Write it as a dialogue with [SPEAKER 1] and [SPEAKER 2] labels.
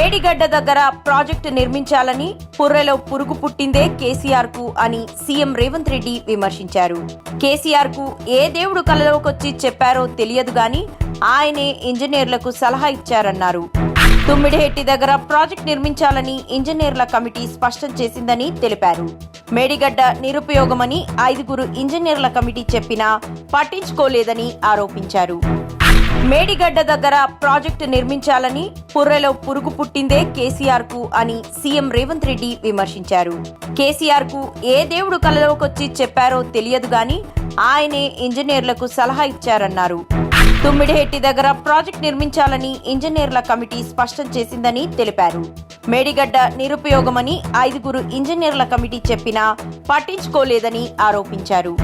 [SPEAKER 1] మేడిగడ్డ దగ్గర ప్రాజెక్టు నిర్మించాలని పుర్రెలో పురుగు పుట్టిందే కేసీఆర్కు అని సీఎం రేవంత్ రెడ్డి విమర్శించారు. కేసీఆర్కు ఏ దేవుడు కలలోకొచ్చి చెప్పారో తెలియదు గాని ఆయనే ఇంజనీర్లకు సలహా ఇచ్చారన్నారు. తుమ్మిడిహెట్టి దగ్గర ప్రాజెక్ట్ నిర్మించాలని ఇంజనీర్ల కమిటీ స్పష్టం చేసిందని తెలిపారు. మేడిగడ్డ నిరుపయోగమని ఐదుగురు ఇంజనీర్ల కమిటీ చెప్పినా పట్టించుకోలేదని ఆరోపించారు. మేడిగడ్డ దగ్గర ప్రాజెక్టు నిర్మించాలని పుర్రెలో పురుగు పుట్టిందే కేసీఆర్కు అని సీఎం రేవంత్ రెడ్డి విమర్శించారు. కేసీఆర్కు ఏ దేవుడు కలలోకొచ్చి చెప్పారో తెలియదు గాని ఆయనే ఇంజనీర్లకు సలహా ఇచ్చారన్నారు. తుమ్మిడిహెట్టి దగ్గర ప్రాజెక్ట్ నిర్మించాలని ఇంజనీర్ల కమిటీ స్పష్టం చేసిందని తెలిపారు. మేడిగడ్డ నిరుపయోగమని ఐదుగురు ఇంజనీర్ల కమిటీ చెప్పినా పట్టించుకోలేదని ఆరోపించారు.